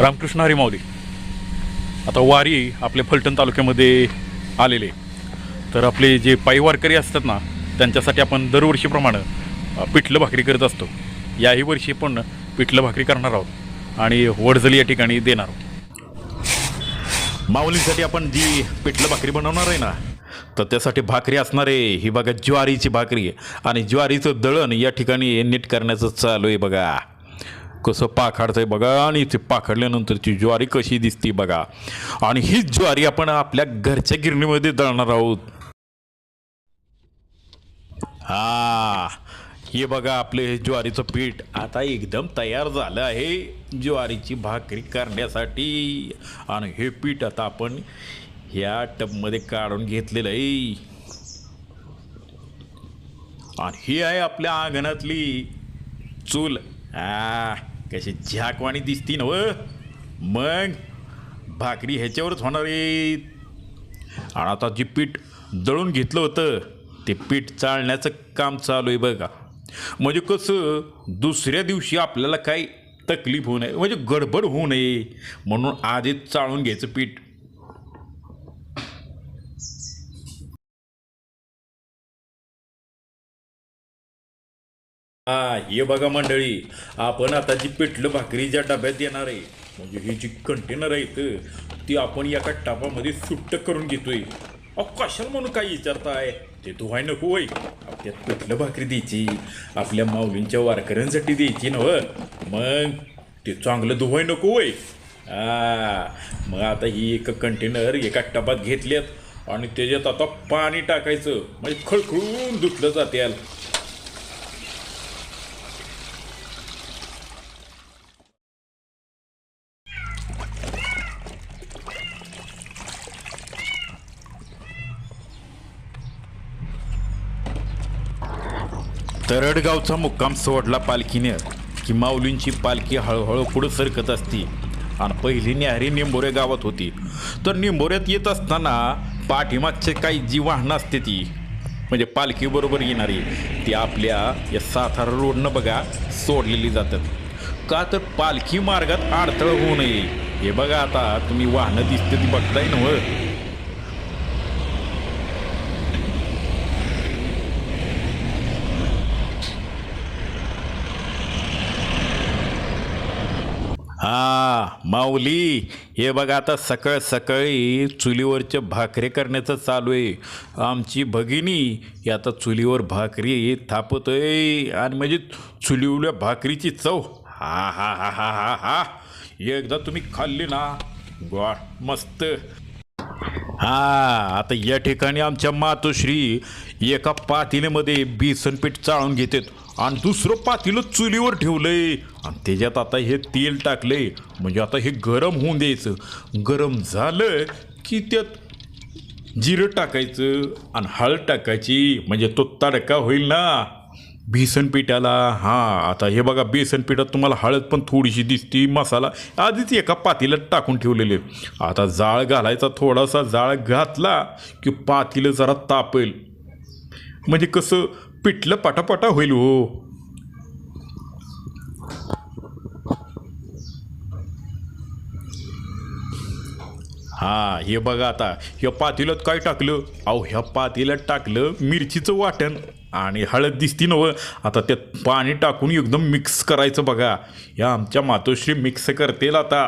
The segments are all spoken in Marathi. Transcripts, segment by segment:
रामकृष्ण हरी माऊली आता वारी आपल्या फलटण तालुक्यामध्ये आलेले. तर आपले जे पायी वारकरी असतात ना त्यांच्यासाठी आपण दरवर्षीप्रमाणे पिठलं भाकरी करत असतो. याही वर्षी पण पिठलं भाकरी करणार आहोत आणि वडजली या ठिकाणी देणार आहोत. माऊलींसाठी आपण जी पिठलं भाकरी बनवणार आहे ना तर त्यासाठी भाकरी असणार आहे ही बघा ज्वारीची भाकरी आहे आणि ज्वारीचं दळण या ठिकाणी नीट करण्याचं चालू आहे बघा. कसं पाखाडतंय बघा आणि ते पाखडल्यानंतरची ज्वारी कशी दिसते बघा. आणि हीच ज्वारी आपण आपल्या घरच्या गिरणीमध्ये दळणार आहोत. हा हे बघा आपले हे ज्वारीचं पीठ. आता एकदम तयार झालं आहे ज्वारीची भाकरी करण्यासाठी. आणि हे पीठ आता आपण ह्या टबमध्ये काढून घेतलेलं आहे. आणि ही आहे आपल्या अंगणातली चूल. आ कशी झाकवाणी दिसती ना व मग भाकरी ह्याच्यावरच होणार आहे. आणि आता जे पीठ जळून घेतलं होतं ते पीठ चाळण्याचं काम चालू आहे बघा. म्हणजे कसं दुसऱ्या दिवशी आपल्याला काही तकलीफ होऊ नये म्हणजे गडबड होऊ नये. म्हणून आधीच चाळून घ्यायचं पीठ. हा हे बघा मंडळी आपण आता जी पिठलं भाकरी ज्या डब्यात येणार आहे म्हणजे ही जी कंटेनर आहेत ती आपण एका टापामध्ये सुट्ट करून घेतोय. अ कशाला म्हणून काय विचारताय? ते धुवाय नको होय. त्यात पिठलं भाकरी द्यायची आपल्या माऊलींच्या वारकऱ्यांसाठी द्यायची ना मग ते चांगलं धुवाय नको होय. हा मग आता ही एक कंटेनर एका टपात घेतल्यात आणि त्याच्यात आता पाणी टाकायचं. म्हणजे खळखळून धुतलं जाते तरडगावचा मुक्काम सोडला पालखीने. की माऊलींची पालखी हळूहळू पुढे सरकत असती. आणि पहिली न्याहरी निंबोरे गावात होती. तर निंबोऱ्यात येत असताना पाठीमागचे काही जी वाहनं असते ती. म्हणजे पालखीबरोबर येणारी. ती आपल्या या सातारा रोडनं बघा सोडलेली जातात. का तर पालखी मार्गात अडथळा होऊ नये. हे बघा आता तुम्ही वाहनं दिसते ती बघताय ना हा माऊली हे बघा आता सकाळ सकाळी चुलीवरच्या भाकरी करण्याचं चालू आहे. आमची भगिनी ही आता चुलीवर भाकरी थापतोय आणि म्हणजे चुलीवल्या भाकरीची चव. हा हा हा हा हा हा. एकदा तुम्ही खाल्ली ना वा मस्त. हा आता या ठिकाणी आमच्या मातोश्री एका पातीनेमध्ये बेसनपीठ चाळून घेतात. आणि दुसरं पातील चुलीवर ठेवलंय. आणि त्याच्यात आता हे तेल टाकलंय. म्हणजे आता हे गरम होऊन द्यायचं. गरम झालं की त्यात जिरं टाकायचं आणि हळद टाकायची. म्हणजे तो तडका होईल ना. बेसन पिठाला. हां आता हे बघा बेसन पिठात तुम्हाला हळद पण थोडीशी दिसती. मसाला आधीच एका पातीला टाकून ठेवलेले. आता जाळ घालायचा थोडासा जाळ घातला की पातीला जरा तापेल. म्हणजे कसं पिठलं पटापटा होईल हो. हा हे बघा आता ह्या पातेल्यात काय टाकलं? अहो ह्या पातेल्यात टाकलं मिरचीचं वाटण आणि हळद दिसती नव आता त्यात पाणी टाकून एकदम मिक्स करायचं बघा. ह्या आमच्या मातोश्री मिक्स करतील आता.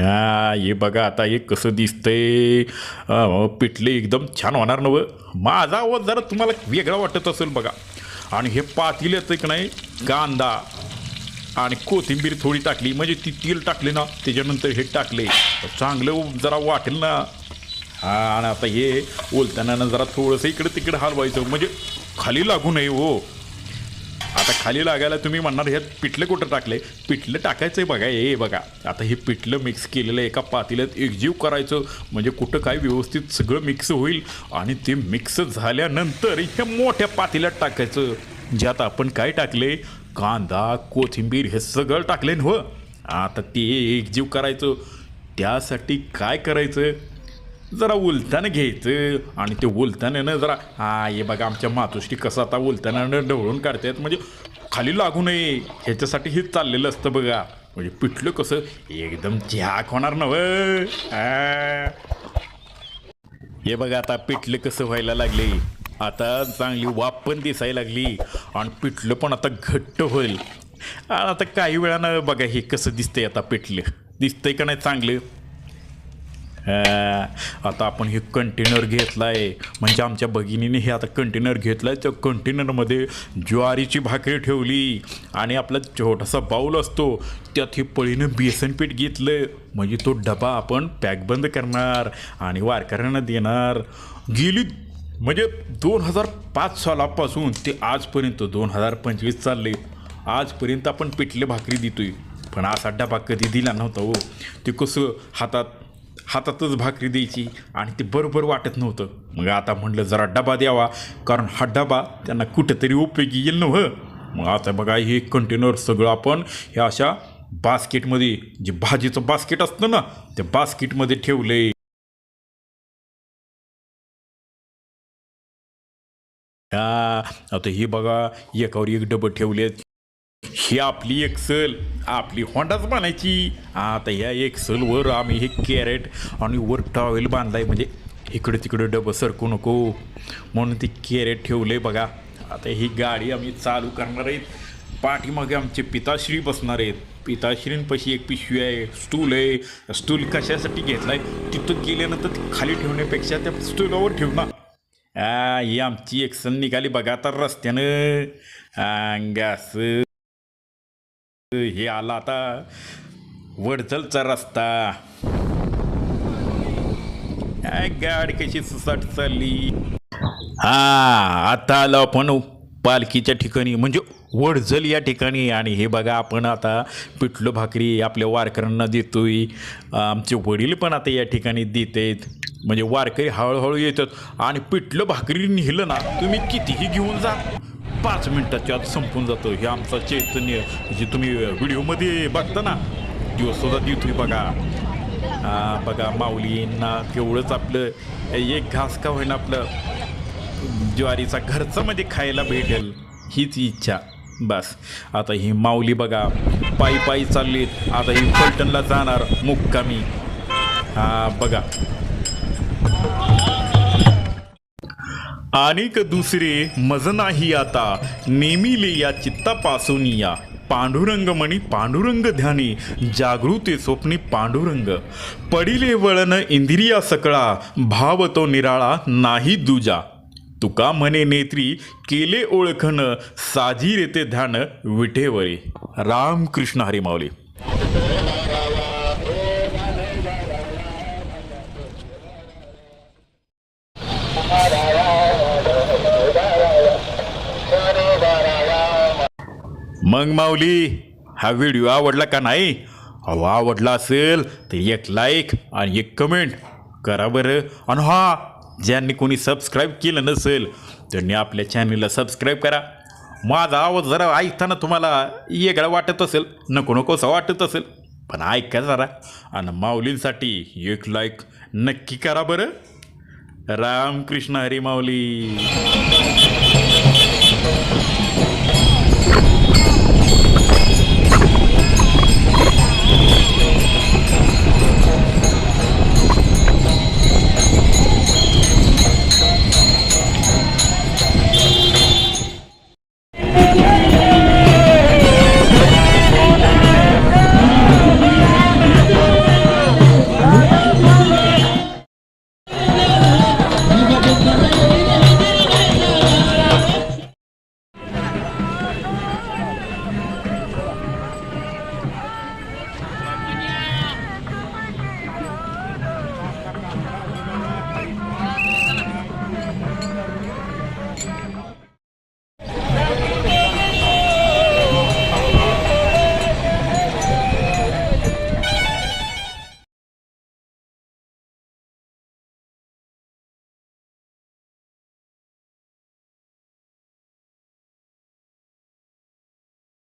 हा हे बघा आता हे कसं दिसतंय. हो, पिठले एकदम छान होणार नवं माझा आवाज जरा तुम्हाला वेगळा वाटत असेल बघा. आणि हे पातेल्यात एक नाही कांदा आणि कोथिंबीर थोडी टाकली. म्हणजे ती तेल टाकले ना त्याच्यानंतर हे टाकले. चांगलं जरा वाटेल ना. हा आणि आता हे ओलताना जरा थोडंसं इकडं तिकडं हलवायचं. म्हणजे खाली लागू नये हो. आता खाली लागायला तुम्ही म्हणणार ह्यात पिठलं कुठं टाकले पिठलं टाकायचं आहे बघा ए बघा. आता हे पिठलं मिक्स केलेलं एका पातेल्यात एकजीव करायचं. म्हणजे कुठं काय व्यवस्थित सगळं मिक्स होईल. आणि ते मिक्स झाल्यानंतर ह्या मोठ्या पातेल्यात टाकायचं. ज्यात आपण काय टाकले कांदा कोथिंबीर हे सगळं टाकले न हो आता ते एकजीव करायचं. त्यासाठी काय करायचं? जरा उलतानं घ्यायचं आणि ते उलताण्यानं जरा हा हे बघा आमच्या मातोश्री कसं आता उलतानानं ढवळून काढतायत म्हणजे खाली लागू नये ह्याच्यासाठी हेच चाललेलं असतं बघा. म्हणजे पिठलं कसं एकदम झाक होणार नव हे बघा आता पिठलं कसं व्हायला लागले. आता चांगली वाफ पण दिसायला लागली आणि पिठलं पण आता घट्ट होईल. आणि आता काही वेळानं बघा हे कसं दिसतंय आता पिठलं. दिसतंय का नाही चांगलं? आता आपण हे कंटेनर घेतला आहे म्हणजे आमच्या भगिनीने हे आता कंटेनर घेतलं आहे त्या कंटेनरमध्ये ज्वारीची भाकरी ठेवली. आणि आपला छोटासा बाऊल असतो. त्यात हे पळीनं बेसन पीठ घेतलं म्हणजे तो डबा आपण पॅक बंद करणार. आणि वारकऱ्यांना देणार. गेली म्हणजे दोन हजार पाच सालापासून ते आजपर्यंत दोन हजार पंचवीस चालले. आजपर्यंत आपण पिठले भाकरी देतोय. पण असा डबा कधी दिला नव्हता हो. ते कसं हातात हातातच भाकरी द्यायची आणि ते बरोबर वाटत नव्हतं. मग आता म्हणलं जरा डबा द्यावा कारण हा डबा त्यांना कुठेतरी उपयोगी येईल नव्ह हो? मग आता बघा हे कंटेनर सगळं आपण ह्या अशा बास्केटमध्ये जे भाजीचं बास्केट असतं ना त्या बास्केटमध्ये ठेवले. आता हे बघा एकावर एक डबं ठेवलेत. ही आपली एक्सल आपली होंडाच बांधायची आता ह्या एक्सलवर आम्ही हे कॅरेट आणि वर टॉवेल बांधलाय. म्हणजे इकडे तिकडे डबं सरकू नको. म्हणून ते कॅरेट ठेवलंय बघा. आता ही गाडी आम्ही चालू करणार आहेत. पाठीमागे आमचे पिताश्री बसणार आहेत. पिताश्रींपाशी एक पिशवी आहे स्टूल आहे. स्टूल कशासाठी घेतला आहे तिथं गेल्यानंतर खाली ठेवण्यापेक्षा त्या स्टूलावर ठेव ना ही आमची एक्सन निघाली बघा तर रस्त्यानं. अंगास हे आला आता. वडचलचा रस्ता. गाड कशी सुसाट चालली. हा आता आलो आपण पालखीच्या ठिकाणी. म्हणजे वडझल या ठिकाणी. आणि हे बघा आपण आता पिठलं भाकरी आपल्या वारकऱ्यांना देतोय. आमचे वडील पण आता या ठिकाणी देत आहेत म्हणजे वारकरी हळूहळू येतात. आणि पिठलं भाकरी नेलं ना तुम्ही कितीही घेऊन जा. पाच मिनिटाच्या आत संपून जातं. हे आमचं चैतन्य जे तुम्ही व्हिडिओमध्ये बघता ना दिवस सुद्धा देतोय बघा. बघा माऊलींना तेवढंच आपलं एक घास का होईना आपलं ज्वारीचा घरचं म्हणजे खायला भेटेल. हीच इच्छा. बस. आता ही माऊली बघा पायी पायी चाललीत. आता ही फलटणला जाणार मुक्कामी. बघा. अनेक दुसरे मज नाही आता नेमिले या चित्तापासून या. पांडुरंग मणी पांडुरंग ध्यानी जागृते स्वप्ने पांडुरंग. पडिले वळण इंद्रिया सकळा भाव तो निराळा नाही दुजा. तुका म्हणे नेत्री केले ओळखणं साजी रेते ध्यान विठेवरे रामकृष्ण हरी माऊली मग माऊली हा व्हिडिओ आवडला का नाही? अहो आवडला असेल तर एक लाईक आणि एक कमेंट करा बरं. आणि हा ज्यांनी कोणी सबस्क्राईब केलं नसेल त्यांनी आपल्या चॅनलला सबस्क्राईब करा. माझा आवाज जरा ऐकताना तुम्हाला वेगळा वाटत असेल नको नकोसा वाटत असेल पण ऐका जरा. आणि माऊलींसाठी एक लाईक नक्की करा बरं. रामकृष्ण हरी माऊली.